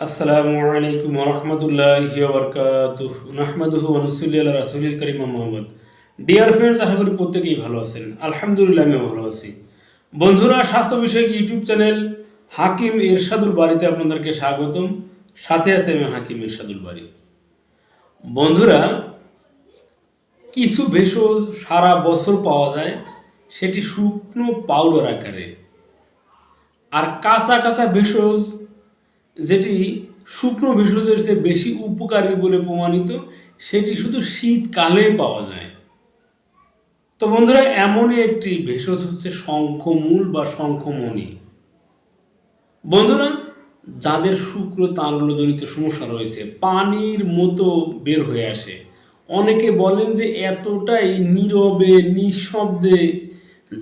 আসসালামু আলাইকুম রহমতুল্লাহি নাহমাদুহু ওয়া নুসাল্লি আলা রাসূলিল কারীম মুহাম্মদ ডিয়ার ফ্রেন্ডস আশা করি প্রত্যেকেই ভালো আছেন। আলহামদুলিল্লাহ, আমিও ভালো আছি। বন্ধুরা, স্বাস্থ্য বিষয়ক ইউটিউব চ্যানেল হাকিম ইরশাদুল বাড়িতে আপনাদেরকে স্বাগতম। সাথে আছে আমি হাকিম ইরশাদুল বাড়ি। বন্ধুরা, কিছু ভেষজ সারা বছর পাওয়া যায়, সেটি শুকনো পাউডার আকারে। আর কাঁচা কাঁচা ভেষজ যেটি শুকনো ভেষজের চেয়ে বেশি উপকারী বলে প্রমাণিত, সেটি শুধু শীতকালে পাওয়া যায়। তো বন্ধুরা, এমনই একটি ভেষজ হচ্ছে শঙ্খমূল বা শঙ্খমণি। বন্ধুরা, যাদের শুক্র তাম্রজনিত সমস্যা রয়েছে, পানির মতো বের হয়ে আসে, অনেকে বলেন যে এতটাই নীরবে, নিঃশব্দে,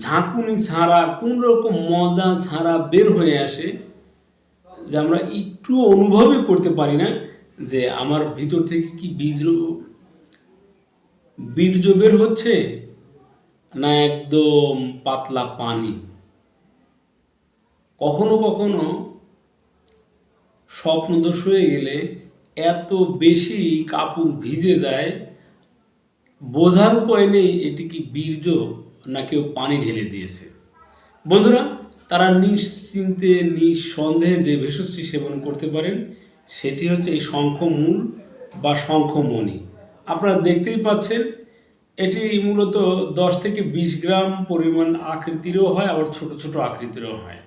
ঝাঁকুনি ছাড়া কোন রকম মজা ছাড়া বের হয়ে আসে যে আমরা একটু অনুভবই করতে পারি না যে আমার ভিতর থেকে কি বীজ বীর্য বের হচ্ছে না একদম পাতলা পানি? কখনো কখনো স্বপ্নদোষ হয়ে গেলে এত বেশি কাপড় ভিজে যায়, বোঝার উপায় নেই এটি কি বীর্য না কেউ পানি ঢেলে দিয়েছে। বন্ধুরা তারা নিশ্চিন্তে, নিঃসন্দেহে যে ভেষজটি সেবন করতে পারেন, সেটি হচ্ছে এই শঙ্খমূল বা শঙ্খমণি। আপনারা দেখতেই পাচ্ছেন, এটি মূলত দশ থেকে বিশ গ্রাম পরিমাণ আকৃতিরও হয়, আবার ছোট ছোট আকৃতিরও হয়।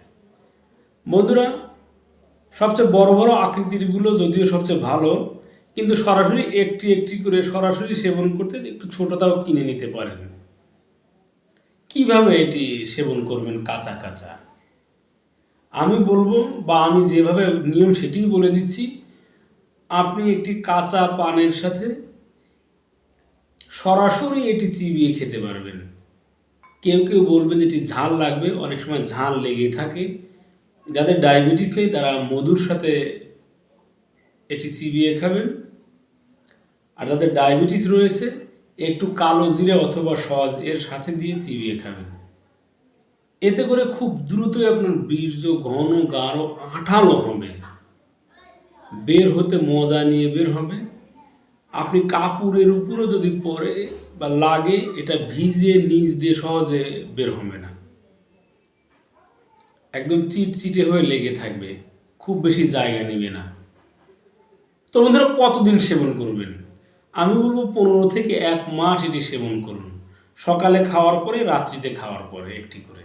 বন্ধুরা, সবচেয়ে বড় বড় আকৃতিরগুলো যদিও সবচেয়ে ভালো, কিন্তু সরাসরি একটি একটি করে সরাসরি সেবন করতে একটু ছোটটাও কিনে নিতে পারেন। কীভাবে এটি সেবন করবেন কাঁচা কাঁচা? আমি বলব বা আমি যেভাবে নিয়ম সেটিই বলে দিচ্ছি, আপনি একটি কাঁচা পানের সাথে সরাসরি এটি চিবিয়ে খেতে পারবেন। কেউ কেউ বলবে যে এটি ঝাল লাগবে, অনেক সময় ঝাল লেগে থাকে। যাদের ডায়াবেটিস নেই, তারা মধুর সাথে এটি চিবিয়ে খাবেন। আর যাদের ডায়াবেটিস রয়েছে, একটু কালো জিরে অথবা সজ এর সাথে দিয়ে চিবিয়ে খাবেন। এতে করে খুব দ্রুতই আপনার বীর্য ঘন গাঢ় আঠালো হবে। বের হতে মজা নিয়ে বের হবে। আপনি কাপড়ের উপরও যদি পরে বা লাগে, এটা ভিজে নিচ দিয়ে সহজে বের হবে না। একদম চিটচিটে হয়ে লেগে থাকবে। খুব বেশি জায়গা নেবে না। তো বন্ধুরা, কতদিন সেবন করবেন? আমি বলব পনেরো থেকে এক মাস এটি সেবন করুন। সকালে খাওয়ার পরে, রাত্রিতে খাওয়ার পরে একটি করে।